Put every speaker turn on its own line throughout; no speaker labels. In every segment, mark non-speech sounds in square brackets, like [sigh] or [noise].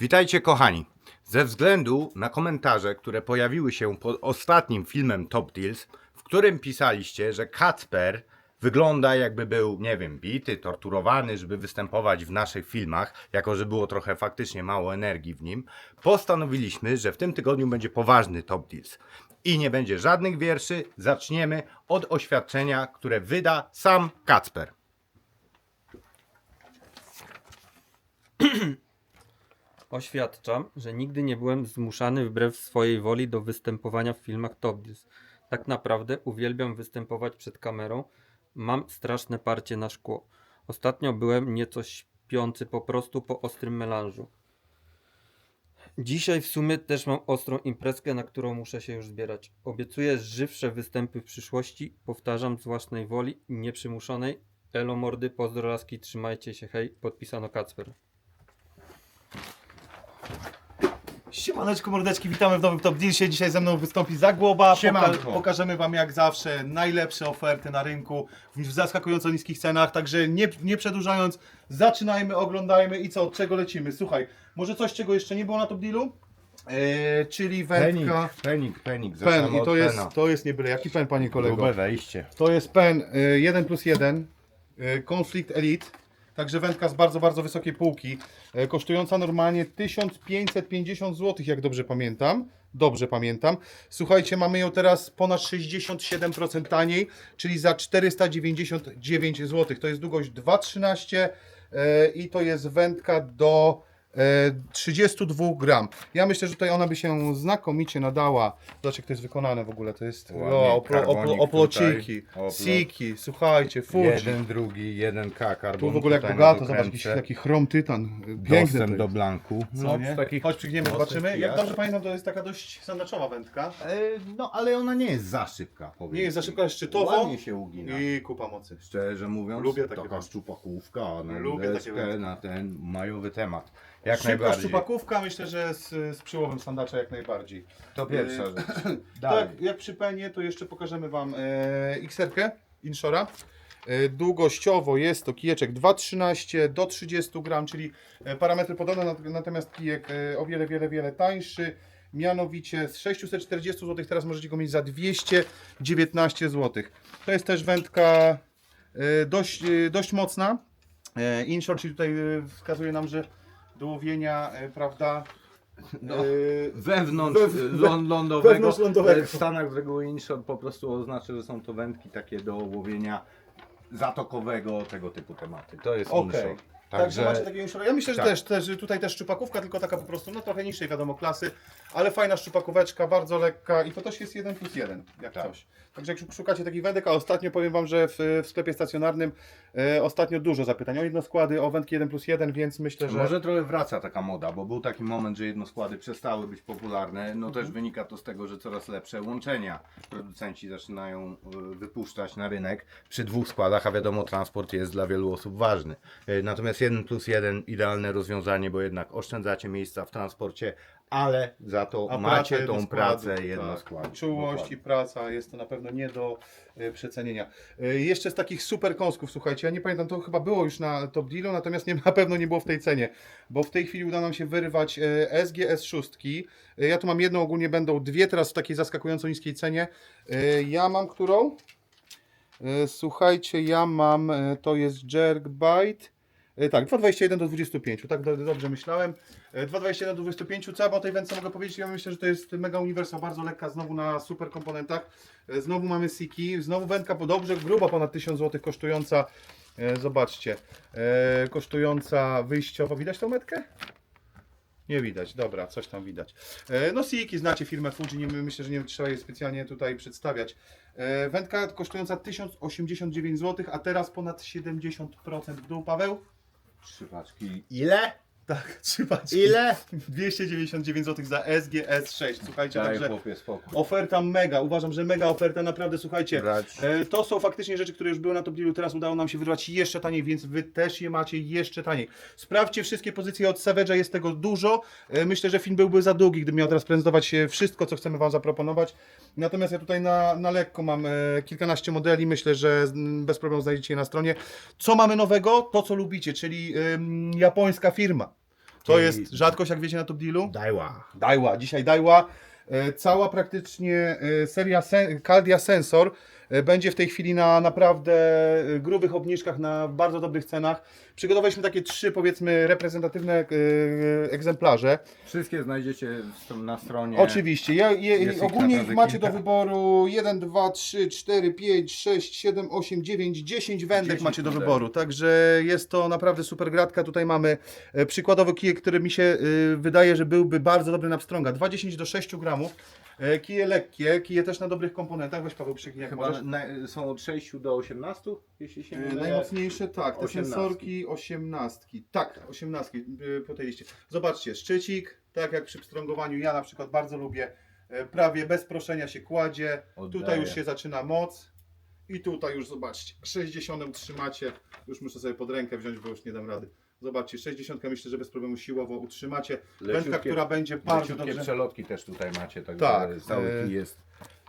Witajcie kochani. Ze względu na komentarze, które pojawiły się pod ostatnim filmem Top Deals, w którym pisaliście, że Kacper wygląda jakby był, nie wiem, bity, torturowany, żeby występować w naszych filmach, jako że było trochę faktycznie mało energii w nim, postanowiliśmy, że w tym tygodniu będzie poważny Top Deals. I nie będzie żadnych wierszy, zaczniemy od oświadczenia, które wyda sam Kacper. [clears throat]
Oświadczam, że nigdy nie byłem zmuszany wbrew swojej woli do występowania w filmach Top Deals. Tak naprawdę uwielbiam występować przed kamerą. Mam straszne parcie na szkło. Ostatnio byłem nieco śpiący po prostu po ostrym melanżu. Dzisiaj w sumie też mam ostrą imprezkę, na którą muszę się już zbierać. Obiecuję żywsze występy w przyszłości. Powtarzam z własnej woli, nieprzymuszonej. Elo mordy, pozdro laski, trzymajcie się, hej. Podpisano Kacper.
Siemaneczko mordeczki, witamy w nowym Top Dealsie. Dzisiaj ze mną wystąpi Zagłoba.
Siemanko.
pokażemy Wam jak zawsze najlepsze oferty na rynku w zaskakująco niskich cenach. Także nie, nie przedłużając, zaczynajmy, oglądajmy i co, od czego lecimy. Słuchaj, może coś czego jeszcze nie było na Top Dealu? Eee, czyli
Penik,
wędka.
penik, penik.
Pen
Zaczynamy
i
od
to jest,
pena.
to jest nie byle jaki pen, panie kolego.
Grube wejście.
To jest pen y, 1 plus 1, y, Conflict Elite. Także wędka z bardzo, bardzo wysokiej półki, y, kosztująca normalnie 1550 zł, jak dobrze pamiętam. Dobrze pamiętam. Słuchajcie, mamy ją teraz ponad 67% taniej, czyli za 499 zł. To jest długość 2,13 y, i to jest wędka do e, 32 gram. Ja myślę, że tutaj ona by się znakomicie nadała. Zobacz jak to jest wykonane w ogóle. To jest
Ładnie,
o, oplo, oplo,
karbonik
oplociki,
tutaj,
siki, słuchajcie, Fuji.
Jeden, drugi, jeden K karbon.
Tu w ogóle jak
tutaj na
bogato, zobacz, jakiś taki chrom tytan. Piękny
Dostęp
to
do blanku.
Co, nie?
z takich
Chodź przygniemy, zobaczymy. Jak
pijaków.
dobrze pamiętam, to jest taka dość sandaczowa wędka.
E, No, ale ona nie jest za szybka. powiem
Nie jest za
ci.
szybka, jest szczytowo.
Ładnie się ugina.
I kupa mocy.
Szczerze mówiąc,
Lubię takie
taka
wędki.
szczupakówka na
Lubię takie
deskę,
wędki.
na ten majowy temat. Jak
Szybka
najbardziej.
szczupakówka, myślę, że z, z przyłowem sandacza jak najbardziej.
To pierwsza
Yy,
rzecz. [clears throat] Dalej.
Tak, jak przy penie, to jeszcze pokażemy Wam e, XR-kę Inshora. E, długościowo jest to kijeczek 2,13 do 30 gram, czyli e, parametry podobne, nat- natomiast kijek e, o wiele, wiele, wiele tańszy. Mianowicie z 640 zł teraz możecie go mieć za 219 zł. To jest też wędka e, dość, e, dość mocna. E, Inshore, czyli tutaj e, wskazuje nam, że do łowienia, e, prawda,
No.
e,
Wewnątrz
Wew-
ląd, lądowego.
wewnątrz lądowego.
E, W Stanach z reguły inshot po prostu oznacza, że są to wędki takie do łowienia zatokowego, tego typu tematy. To jest
Okej.
inshot.
Także macie takiego inszora. Ja myślę, że
tak.
też, też tutaj też szczupakówka, tylko taka po prostu, no trochę niższej wiadomo klasy, ale fajna szczupakóweczka, bardzo lekka i to też jest 1 plus 1, jak
Tak.
coś. Także jak szukacie takich wędek, a ostatnio powiem Wam, że w, w sklepie stacjonarnym e, ostatnio dużo zapytań o jednoskłady, o wędki 1 plus 1, więc myślę, że...
Może trochę wraca taka moda, bo był taki moment, że jednoskłady przestały być popularne. No
Mhm.
też wynika to z tego, że coraz lepsze łączenia producenci zaczynają y, wypuszczać na rynek przy dwóch składach, a wiadomo, transport jest dla wielu osób ważny. Y, Natomiast 1 plus 1 idealne rozwiązanie, bo jednak oszczędzacie miejsca w transporcie, ale za to
A
macie
praca
tą pracę
tak.
jednoskładu.
Czułość
Dokładnie.
i praca jest to na pewno nie do e, przecenienia. E, jeszcze z takich super kąsków, słuchajcie, ja nie pamiętam, to chyba było już na Top Dealu, natomiast nie, [laughs] na pewno nie było w tej cenie, bo w tej chwili uda nam się wyrwać SGS 6. E, ja tu mam jedną, ogólnie będą dwie teraz w takiej zaskakująco niskiej cenie. E, ja mam którą? Słuchajcie, ja mam, to jest Jerkbite. E, Tak, 2,21 do 25, tak do, dobrze myślałem. E, 2,21 do 25, co ja o tej wędce mogę powiedzieć? Ja myślę, że to jest mega uniwersal, bardzo lekka, znowu na super komponentach. E, Znowu mamy Siki, znowu wędka po dobrze, grubo ponad 1000 zł kosztująca, e, zobaczcie, e, kosztująca wyjściowo, widać tą metkę? Nie widać, dobra, coś tam widać. E, No Siki, znacie firmę Fuji, nie, myślę, że nie trzeba jej specjalnie tutaj przedstawiać. E, Wędka kosztująca 1089 zł, a teraz ponad 70% w dół, Paweł?
Trzy paczki. Ile?
Tak, trzy paczki.
Ile?
299 zł za SGS 6. Słuchajcie,
Daj
także
chłopie spokój.
oferta mega. Uważam, że mega oferta, naprawdę słuchajcie.
Brać.
e, To są faktycznie rzeczy, które już były na Top Dealu, teraz udało nam się wyrwać jeszcze taniej, więc Wy też je macie jeszcze taniej. Sprawdźcie wszystkie pozycje od Savage'a, jest tego dużo. E, Myślę, że film byłby za długi, gdybym miał teraz prezentować e, wszystko, co chcemy Wam zaproponować. Natomiast ja tutaj na, na lekko mam e, kilkanaście modeli, myślę, że bez problemu znajdziecie je na stronie. Co mamy nowego? To, co lubicie, czyli ym, japońska firma. To
I-
jest rzadkość, jak wiecie, na Top Dealu.
Dajła.
Daiwa, dzisiaj Daiwa. E, Cała praktycznie e, seria Sen Caldia Sensor będzie w tej chwili na naprawdę e, grubych obniżkach, na bardzo dobrych cenach. Przygotowaliśmy takie trzy, powiedzmy, reprezentatywne e, egzemplarze.
Wszystkie znajdziecie na stronie.
Oczywiście. Ja, je,
ich
ogólnie ich macie
kilka.
do wyboru 1, 2, 3, 4, 5, 6, 7, 8, 9, 10 wędek
10
macie do wyboru. Także jest to naprawdę super gratka. Tutaj mamy e, przykładowo kijek, który mi się e, wydaje, że byłby bardzo dobry na pstrąga. 2,10 do 6 gramów. E, Kije lekkie, kije też na dobrych komponentach. Weź Paweł przygnij jak
Chyba
możesz.
na, są od 6 do 18, jeśli się nie
E,
mylę.
Najmocniejsze tak, te
18.
sensorki 18. Tak, 18 y, po tej liście. Zobaczcie, szczycik, tak jak przy pstrągowaniu, ja na przykład bardzo lubię, e, prawie bez proszenia się kładzie.
Oddaję.
Tutaj już się zaczyna moc. I tutaj już zobaczcie, 60 trzymacie. Już muszę sobie pod rękę wziąć, bo już nie dam rady. Zobaczcie, 60 myślę, że bez problemu siłowo utrzymacie. Wędka,
Leciutkie-
która będzie bardzo
Leciutkie
dobrze.
przelotki też tutaj macie, także
Tak,
cały
e,
kij jest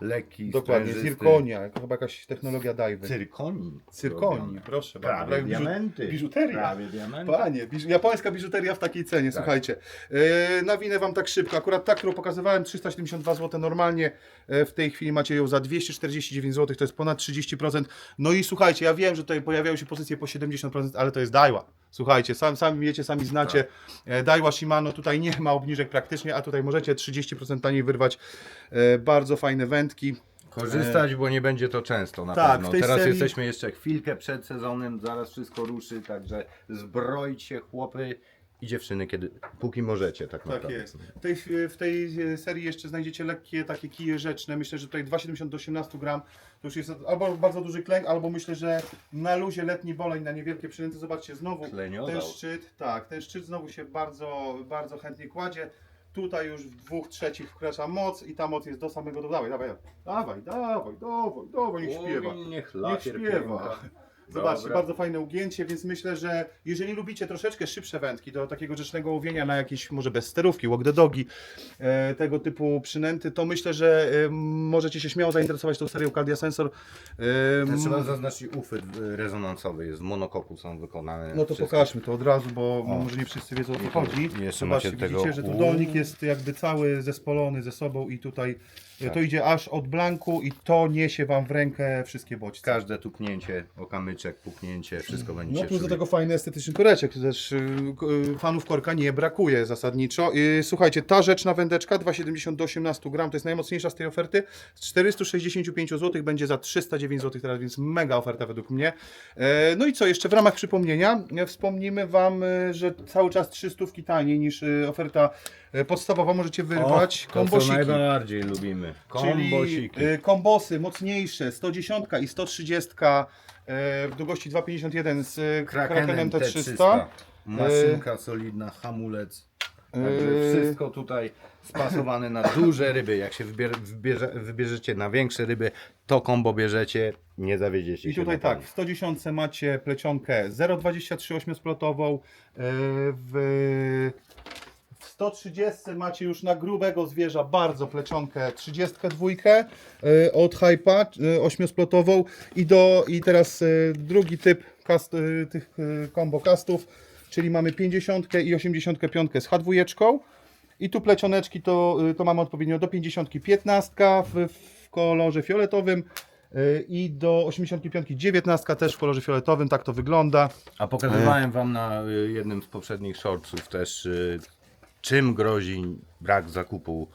lekki,
Dokładnie,
sprężysty.
zirkonia, jako chyba jakaś technologia dajwy.
Cyrkoni. Robione.
proszę bardzo.
Prawie
biżu-
diamenty.
biżuteria.
Prawie diamenty.
Panie, biż, japońska biżuteria w takiej cenie,
Tak.
słuchajcie. Yy, nawinę Wam tak szybko. Akurat ta, którą pokazywałem, 372 zł normalnie. E, w tej chwili macie ją za 249 zł, to jest ponad 30%. No i słuchajcie, ja wiem, że tutaj pojawiają się pozycje po 70%, ale to jest Daiwa. Słuchajcie, sam, sami wiecie, sami znacie. E, Daiwa Shimano, tutaj nie ma obniżek praktycznie, a tutaj możecie 30% taniej wyrwać e, bardzo fajne wędki.
Korzystać, bo nie będzie to często na
Tak,
pewno. Teraz
serii-
jesteśmy jeszcze chwilkę przed sezonem, zaraz wszystko ruszy, także zbroić się chłopy i dziewczyny, kiedy, póki możecie tak naprawdę.
Tak jest. W tej, w tej e, serii jeszcze znajdziecie lekkie takie kije rzeczne. Myślę, że tutaj 2,70 do 18 gram to już jest albo bardzo duży klęk, albo myślę, że na luzie letni boleń na niewielkie przynęty. Zobaczcie znowu
Kleniodał.
ten szczyt. Tak, ten szczyt znowu się bardzo, bardzo chętnie kładzie. Tutaj już w dwóch trzecich wkracza moc i ta moc jest do samego do dawaj, dawaj, dawaj, dawaj, dawaj, dawaj, niech śpiewa.
Oj, Niech
śpiewa. Zobaczcie,
Dobra.
bardzo fajne ugięcie, więc myślę, że jeżeli lubicie troszeczkę szybsze wędki do takiego rzecznego łowienia na jakieś może bez sterówki, walk the dogi, e, tego typu przynęty, to myślę, że e, możecie się śmiało zainteresować tą serią Caldia Sensor. E,
Trzeba zaznaczyć uchwyt y, rezonansowy, jest z monokoku są wykonane.
no to
wszystkie.
pokażmy to od razu, bo
O.
może nie wszyscy wiedzą o co
I tu
chodzi.
jeszcze
Zobaczcie,
macie tego-
widzicie, że tu
Uuu.
dolnik jest jakby cały zespolony ze sobą i tutaj e, to idzie aż od blanku i to niesie Wam w rękę wszystkie bodźce.
Każde tupnięcie, okamyczek, puknięcie, wszystko będziecie
No plus do
czuli.
tego fajny estetyczny koreczek, też y, y, fanów korka nie brakuje zasadniczo. Y, Słuchajcie, ta rzeczna wędeczka 2,70 do 18 gram, to jest najmocniejsza z tej oferty. Z 465 zł będzie za 309 zł teraz, więc mega oferta według mnie. E, No i co, jeszcze w ramach przypomnienia e, wspomnimy Wam, e, że cały czas 300 taniej niż e, oferta e, podstawowa możecie wyrwać
to, co
kombosiki.
najbardziej lubimy.
Czyli
Kombosiki.
y, kombosy mocniejsze, 110 i 130 y, w długości 2,51 z y, Krakenem
Krakenem
T300.
T300. Maszynka solidna, hamulec. Także wszystko tutaj spasowane na duże ryby. Jak się wybierze, wybierze, wybierzecie na większe ryby, to kombo bierzecie, nie zawiedziecie
I
się.
tutaj
na
tak, w 110 macie plecionkę 0,23 ośmiosplotową, y, w 130 macie już na grubego zwierza bardzo plecionkę 32 y, od Hypa y, ośmiosplotową i, do, i teraz y, drugi typ cast, y, tych y, combo castów, czyli mamy 50 i 85 z H2. I tu plecioneczki to, y, to mamy odpowiednio do 50 15 w, w kolorze fioletowym y, i do 85 19 też w kolorze fioletowym, tak to wygląda.
A pokazywałem Wam na jednym z poprzednich shortsów też, czym grozi brak zakupu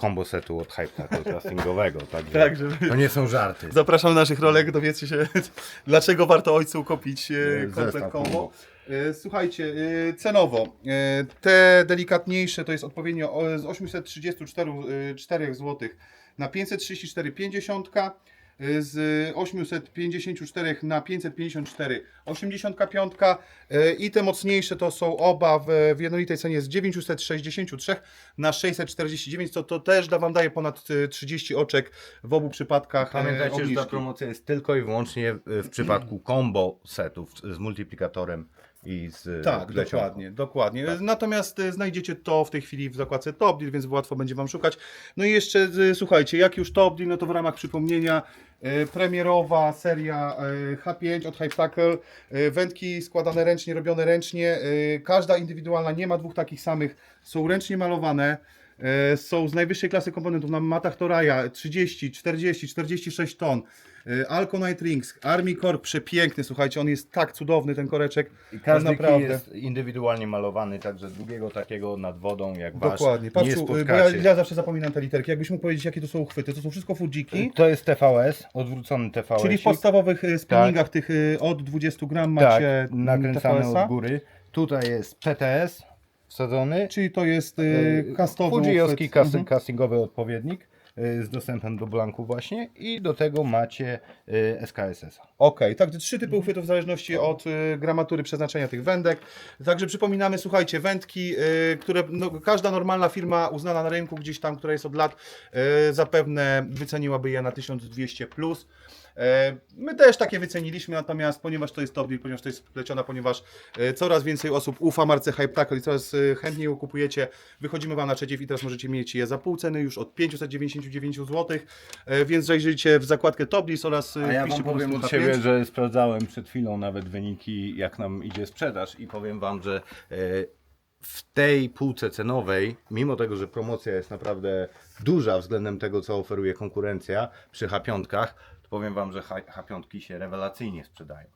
combo setu od Hype castingowego. Także
Tak, żeby-
to nie są żarty.
Zapraszam naszych rolek, dowiedzcie się [laughs] dlaczego warto ojcu kupić e, komplet combo. E, Słuchajcie, e, cenowo te delikatniejsze to jest odpowiednio z 834 zł na 534,50 e, z 854 na 554 85 e, i te mocniejsze to są oba w, w jednolitej cenie z 963 na 649, co to też da Wam daje ponad e, 30 oczek w obu przypadkach. e,
Pamiętajcie, że ta
obniżki.
promocja jest tylko i wyłącznie w w przypadku combo setów z multiplikatorem i z
Tak,
plecionką.
dokładnie, dokładnie.
Tak.
Natomiast e, znajdziecie to w tej chwili w zakładce Top Deal, więc łatwo będzie Wam szukać. No i jeszcze, e, słuchajcie, jak już Top Deal, no to w ramach przypomnienia e, premierowa seria e, H5 od Hype Tackle, e, wędki składane ręcznie, robione ręcznie, e, każda indywidualna, nie ma dwóch takich samych, są ręcznie malowane. E, Są z najwyższej klasy komponentów na matach Toraja 30, 40, 46 ton. e, Alconite Rings, Army Core przepiękny, słuchajcie, on jest tak cudowny ten koreczek.
I każdy
naprawdę.
jest indywidualnie malowany, także drugiego takiego nad wodą jak wasz
Dokładnie. Patrz,
nie
bo ja, ja zawsze zapominam te literki. Jakbyś mógł powiedzieć, jakie to są uchwyty? To są wszystko Fujiki.
To jest TVS, odwrócony TVS.
Czyli w podstawowych y, spinningach tych y, od 20 gram
tak,
macie mm,
nakręcany
TVS-a.
od góry. Tutaj jest PTS wsadzony.
Czyli to jest y, kastowy
Fujiowski
uchwyt.
casting,
Mhm.
castingowy odpowiednik y, z dostępem do blanku właśnie i do tego macie y, SKSS.
Okej, także trzy typy uchwytów w zależności od y, gramatury przeznaczenia tych wędek. Także przypominamy, słuchajcie, wędki, y, które no, każda normalna firma uznana na rynku gdzieś tam, która jest od lat, y, zapewne wyceniłaby je na 1200 plus. E, My też takie wyceniliśmy, natomiast ponieważ to jest top deal, ponieważ to jest pleciona, ponieważ e, coraz więcej osób ufa marce Hype Tackle i coraz e, chętniej ją kupujecie, wychodzimy Wam naprzeciw i teraz możecie mieć je za pół ceny już od 599 zł, więc zajrzyjcie w zakładkę top deals oraz
A ja wam
po
powiem od
H5.
siebie, że sprawdzałem przed chwilą nawet wyniki, jak nam idzie sprzedaż i powiem wam, że w tej półce cenowej, mimo tego, że promocja jest naprawdę duża względem tego, co oferuje konkurencja przy H5, to powiem wam, że H- H5 się rewelacyjnie sprzedają.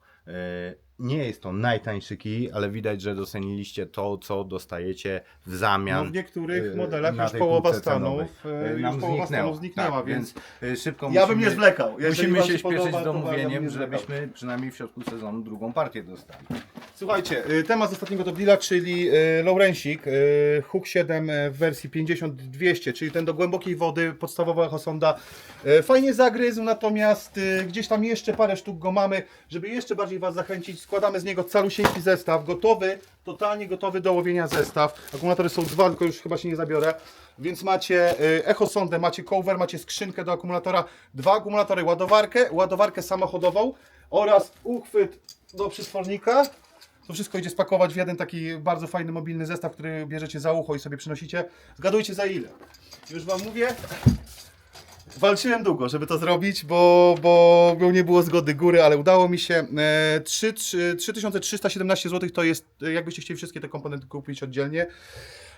Nie jest to najtańszy kij, ale widać, że doceniliście to, co dostajecie w zamian.
No w niektórych
e,
modelach
na
już
tej
połowa
półce
stanów, e,
E,
już
nam
połowa stanów zniknęła,
tak,
więc
szybko
ja bym
musimy-
nie zwlekał. Jeżeli
Musimy
wam
się śpieszyć
podoba,
z
to ja bym
domówieniem,
nie zwlekał.
żebyśmy przynajmniej w środku sezonu drugą partię dostali.
Słuchajcie, y, temat z ostatniego top deala, czyli y, Lowrensik, y, Hook 7 y, w wersji 50-200, czyli ten do głębokiej wody, podstawowa echosonda. Y, Fajnie zagryzł, natomiast y, gdzieś tam jeszcze parę sztuk go mamy, żeby jeszcze bardziej Was zachęcić. Składamy z niego calusieńki zestaw, gotowy, totalnie gotowy do łowienia zestaw. Akumulatory są dwa, tylko już chyba się nie zabiorę. Więc macie y, echosondę, macie cover, macie skrzynkę do akumulatora, dwa akumulatory, ładowarkę, ładowarkę samochodową oraz uchwyt do przyswornika. To wszystko idzie spakować w jeden taki bardzo fajny mobilny zestaw, który bierzecie za ucho i sobie przynosicie. Zgadujcie za ile. Już Wam mówię. Walczyłem długo, żeby to zrobić, bo, bo, nie było zgody góry, ale udało mi się. E, trzy- trzy- 3317 zł to jest, e, jakbyście chcieli wszystkie te komponenty kupić oddzielnie.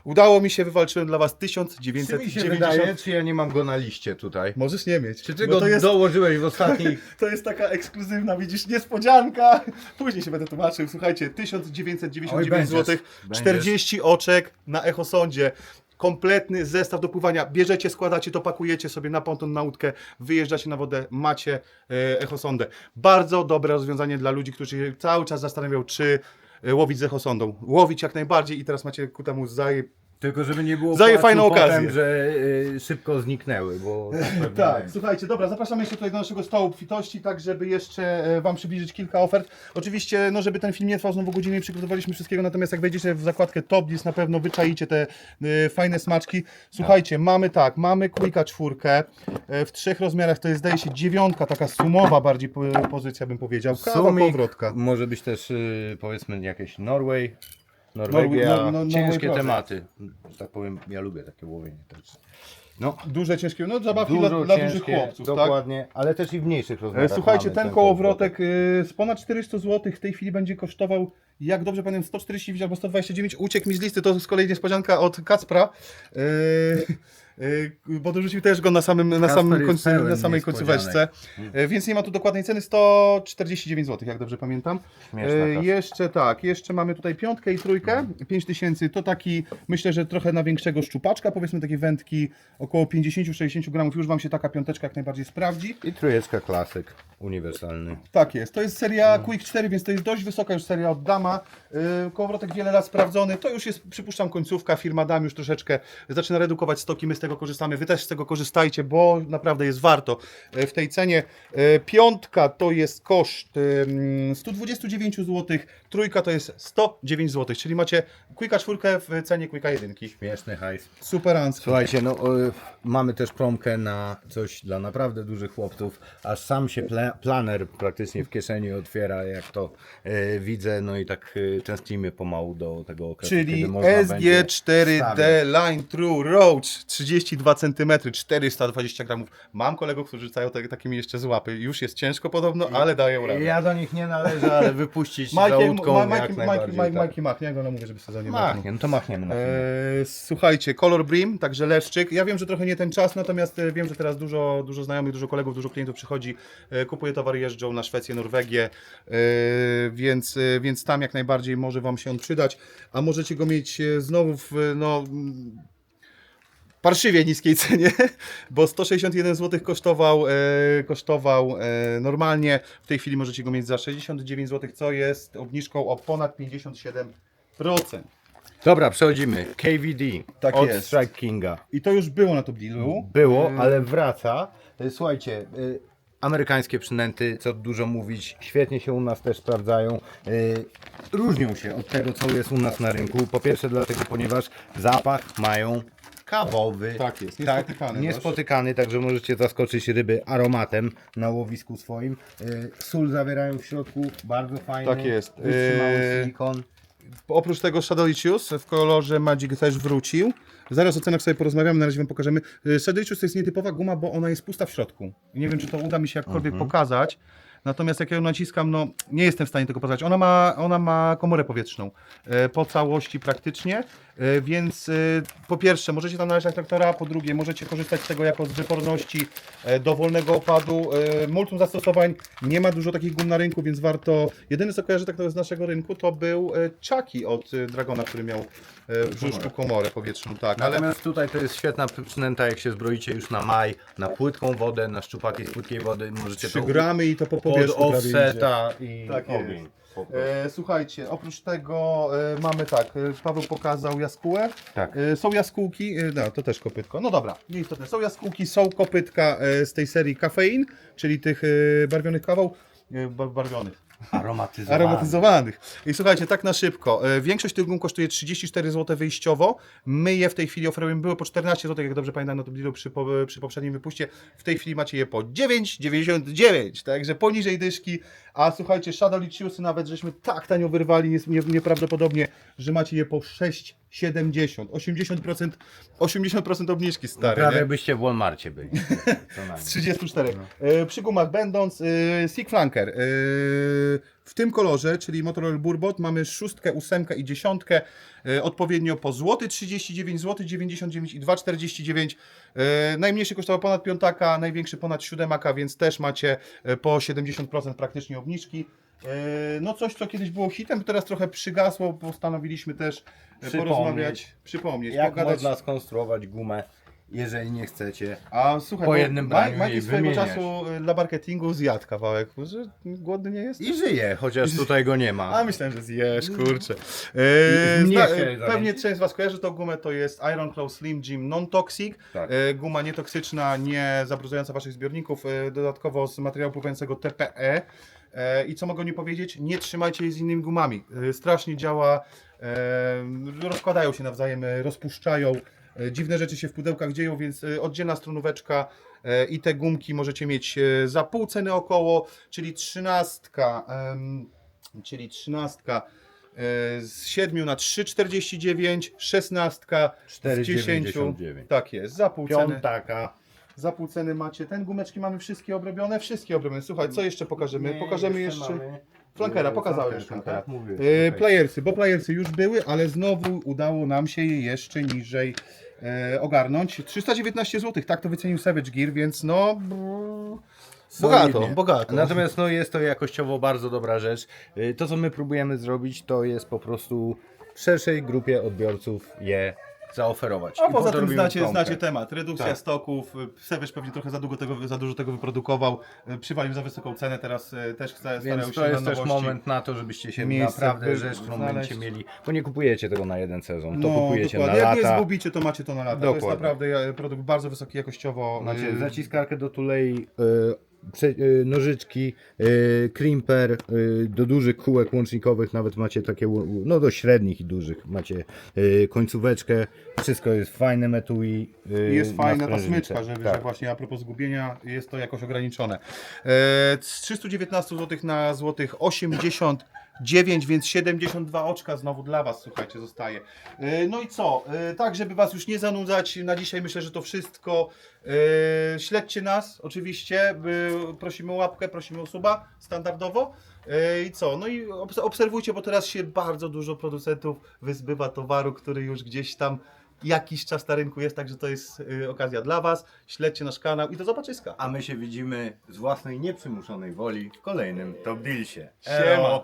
Udało mi się, wywalczyłem dla Was
Czy mi się
1990.
wydaje, czy ja nie mam go na liście tutaj?
Możesz nie mieć.
Czy
bo
ty go
to jest,
dołożyłeś w ostatnich... [laughs]
to jest taka ekskluzywna, widzisz, niespodzianka. [laughs] Później się będę tłumaczył. Słuchajcie, 1999
Oj, będziesz,
zł,
będziesz.
40 oczek na echosondzie. Kompletny zestaw do pływania. Bierzecie, składacie to, pakujecie sobie na ponton, na łódkę, wyjeżdżacie na wodę, macie e, echosondę. Bardzo dobre rozwiązanie dla ludzi, którzy się cały czas zastanawiają, czy e, łowić z echosondą. Łowić jak najbardziej i teraz macie ku temu zaje...
Tylko żeby nie było płaczu
fajną
potem,
okazję.
że y, szybko zniknęły, bo... [laughs] pewnie
Tak,
będzie.
słuchajcie, dobra, zapraszamy jeszcze tutaj do naszego stołu obfitości, tak żeby jeszcze e, Wam przybliżyć kilka ofert. Oczywiście, no żeby ten film nie trwał znowu godzinę, nie przygotowaliśmy wszystkiego, natomiast jak wejdziecie w zakładkę Top na pewno wyczaicie te e, fajne smaczki. Słuchajcie, mamy tak, mamy Quicka czwórkę, e, w trzech rozmiarach, to jest zdaje się dziewiątka, taka sumowa bardziej po, pozycja bym powiedział, kawa
Sumik,
powrotka.
może być też y, powiedzmy jakieś Norway, Norwegia,
no- no- Norway
ciężkie tematy. Że tak powiem, ja lubię takie łowienie. No,
Duże, ciężkie, no zabawki
dużo
dla, dla dużych chłopców, tak?
dokładnie, ale też i w mniejszych
E,
rozmiarach
Słuchajcie,
mamy
ten kołowrotek y, z ponad 400 zł w tej chwili będzie kosztował, jak dobrze pamiętam, 149 albo 129. Uciekł mi z listy, to z kolei niespodzianka od Kacpra. Y, bo dorzucił też go na samym, na samym
jest
końcu,
pełen
na samej
niespodzianek.
końcóweczce. E, Więc nie ma tu dokładnej ceny, 149 zł, jak dobrze pamiętam.
Śmieszna
E,
kasa.
jeszcze tak, jeszcze mamy tutaj piątkę i trójkę, 5000 to taki, myślę, że trochę na większego szczupaczka, powiedzmy takie wędki około 50-60 gramów, już Wam się taka piąteczka jak najbardziej sprawdzi.
I trójeczka klasyk, uniwersalny.
Tak jest. To jest seria Quick 4, więc to jest dość wysoka już seria od Dama. Yy, kołowrotek wiele lat sprawdzony. To już jest, przypuszczam, końcówka. Firma Dam już troszeczkę zaczyna redukować stoki. My z tego korzystamy. Wy też z tego korzystajcie, bo naprawdę jest warto e, w tej cenie. E, Piątka to jest koszt em, 129 zł, trójka to jest 109 zł, czyli macie Quicka czwórkę w cenie Quicka jedynki.
Śmieszny hajs.
Superancko.
Słuchajcie, no y, mamy też promkę na coś dla naprawdę dużych chłopców, aż sam się planer praktycznie w kieszeni otwiera, jak to y, widzę, no i tak y, tęsknimy pomału do tego okresu,
Czyli
kiedy można będzie
SG4D
stawiać.
Line True Roach 32 cm, 420 gramów. Mam kolegów, którzy rzucają te, takimi jeszcze z łapy. Już jest ciężko podobno, ale dają radę.
Ja do nich nie należę, ale wypuścić za
Majki,
łódką
Ma-
jak
Majki, Majki,
najbardziej.
Majki,
tak.
Majki machnie, ja go namówię, żeby sobie za nie.
Machnie, no to machniemy.
Eee, słuchajcie, Color Brim, także leszczyk. Ja wiem, że trochę nie ten czas, natomiast e, wiem, że teraz dużo, dużo znajomych, dużo kolegów, dużo klientów przychodzi, e, kupuje towary, jeżdżą na Szwecję, Norwegię, e, więc, e, więc tam jak najbardziej może Wam się on przydać, a możecie go mieć znowu w, no... Parszywie niskiej cenie, [laughs] bo 161 zł kosztował, e, kosztował e, normalnie. W tej chwili możecie go mieć za 69 zł, co jest obniżką o ponad 57%.
Dobra, przechodzimy. KVD
Tak
od
jest.
Strike Kinga.
I to już było na top dealu.
Było,
E,
ale wraca. E, Słuchajcie, y, amerykańskie przynęty, co dużo mówić, świetnie się u nas też sprawdzają. Y, Różnią się od tego, co jest u nas na rynku. Po pierwsze dlatego, ponieważ zapach mają kawowy.
Tak jest, niespotykany dość.
niespotykany, także możecie zaskoczyć ryby aromatem na łowisku swoim. Y, Sól zawierają w środku, bardzo fajny.
Tak jest.
Wytrzymały
E,
silikon.
Oprócz tego Shadowlicious w kolorze Magic też wrócił. Zaraz o cenach sobie porozmawiamy, na razie Wam pokażemy. Y, Shadowlicious to jest nietypowa guma, bo ona jest pusta w środku. Nie wiem, czy to uda mi się jakkolwiek
Mhm.
pokazać. Natomiast jak ja ją naciskam, no nie jestem w stanie tego pokazać. Ona ma, ona ma komorę powietrzną e, po całości praktycznie, e, więc e, po pierwsze możecie tam należeć traktora, po drugie możecie korzystać z tego jako z wyporności e, dowolnego opadu. E, Multum zastosowań, nie ma dużo takich gum na rynku, więc warto... Jedyny co kojarzę tak naprawdę z naszego rynku to był e, Chucky od e, Dragona, który miał e, w brzuszku komorę powietrzną, tak, ale...
Natomiast tutaj to jest świetna przynęta, jak się zbroicie już na maj, na płytką wodę, na szczupaki z płytkiej wody, możecie
3
to
gramy i to po
pod
powierzchu prawie idzie.
offseta i
Tak jest.
ogień.
E, słuchajcie, oprócz tego e, mamy tak, e, Paweł pokazał jaskółę.
Tak.
E, są jaskółki, e, no to też kopytko. No dobra, nieistotne. Są jaskółki, są kopytka e, z tej serii kafein, czyli tych e, barwionych kawał. E, bar- barwionych.
Aromatyzowany.
Aromatyzowanych. I słuchajcie, tak na szybko. e, Większość tych gum kosztuje 34 zł wyjściowo. My je w tej chwili oferujemy, były po 14 zł, jak dobrze pamiętam na to dealu przy, przy poprzednim wypuście. W tej chwili macie je po 9,99, także poniżej dyszki. A słuchajcie, Shadow Liciusy nawet żeśmy tak tanio wyrwali, nie, nie, nieprawdopodobnie, że macie je po 6,70. 80%, 80% obniżki stare.
Prawie
nie?
jakbyście w Walmarcie byli. [laughs] Co najmniej.
Z 34. E, przy gumach będąc e, Sig Flanker. E, w tym kolorze, czyli Motorola Burbot, mamy szóstkę, ósemkę i dziesiątkę. E, odpowiednio po złoty 39, złoty 99 i 2,49. E, najmniejszy kosztował ponad piątaka, największy ponad siódemaka, więc też macie e, po 70% praktycznie obniżki. E, No coś, co kiedyś było hitem, teraz trochę przygasło, postanowiliśmy też e,
Przypomnieć.
porozmawiać, przypomnieć,
Jak
pogadać.
można skonstruować gumę, jeżeli nie chcecie.
A słuchaj,
Po
bo
jednym
Maj-
braniu
Majki
jej
swojego czasu y, dla marketingu zjadł kawałek, że głodny nie jest?
I żyje, chociaż tutaj go nie ma.
A myślałem, że zjesz, kurczę. Eee,
nie
zna,
chcę
e, pewnie część z Was kojarzy tą gumę, to jest Iron Claw Slim Jim Non-Toxic.
Tak.
E, guma nietoksyczna, nie zabrudzająca Waszych zbiorników, e, dodatkowo z materiału pływającego TPE. E, I co mogę nie powiedzieć? Nie trzymajcie jej z innymi gumami. E, strasznie działa, e, rozkładają się nawzajem, rozpuszczają. Dziwne rzeczy się w pudełkach dzieją, więc oddzielna stronóweczka i te gumki możecie mieć za pół ceny około, czyli trzynastka, czyli trzynastka z 7 na 3,49, szesnastka z 10,
4,99.
tak jest, za pół ceny.
Piątaka.
Za pół ceny macie. Ten gumeczki mamy wszystkie obrobione? Wszystkie obrobione. Słuchaj, co jeszcze pokażemy?
Nie,
pokażemy jeszcze.
mamy,
Flankera,
e,
pokazałem już
flanker,
trochę.
mówiłeś,
Yy,
okej.
playersy, bo playersy już były, ale znowu udało nam się je jeszcze niżej e, ogarnąć. 319 zł, tak to wycenił Savage Gear, więc no. brrr, Bogato,
Solidnie.
bogato.
Natomiast no, jest to jakościowo bardzo dobra rzecz. Y, To, co my próbujemy zrobić, to jest po prostu w szerszej grupie odbiorców je zaoferować.
A
I
poza tym znacie, znacie temat. Redukcja
Tak.
stoków. Sewiesz pewnie trochę za, długo tego, za dużo tego, wyprodukował. Przywalił za wysoką cenę, teraz e, też chce, starają
Więc
się
to jest też moment na to, żebyście się
miejsce
naprawdę rzecz, którą będziecie mieli, bo nie kupujecie tego na jeden sezon, to
No,
kupujecie
dokładnie.
na
Jak nie
lata.
zgubicie, to macie to na lata. To jest
Dokładnie.
naprawdę e, produkt bardzo wysoki jakościowo.
Macie
e,
zaciskarkę do tulei, e, nożyczki, e, krimper, e, do dużych kółek łącznikowych, nawet macie takie, no do średnich i dużych, macie e, końcóweczkę, wszystko jest fajne metui. e,
I jest
na
fajna ta smyczka, żeby,
tak.
że właśnie a propos zgubienia jest to jakoś ograniczone. E, z 319 zł na złotych 89, więc 72 oczka znowu dla Was, słuchajcie, zostaje. E, no i co? E, tak, żeby Was już nie zanudzać, na dzisiaj myślę, że to wszystko. E, śledźcie nas, oczywiście. Prosimy o łapkę, prosimy o suba, standardowo. I co? No i obs- obserwujcie, bo teraz się bardzo dużo producentów wyzbywa towaru, który już gdzieś tam jakiś czas na rynku jest, także to jest y, okazja dla Was. Śledźcie nasz kanał i do zobaczyska.
A my się widzimy z własnej nieprzymuszonej woli w kolejnym Top Dealsie.
Siema.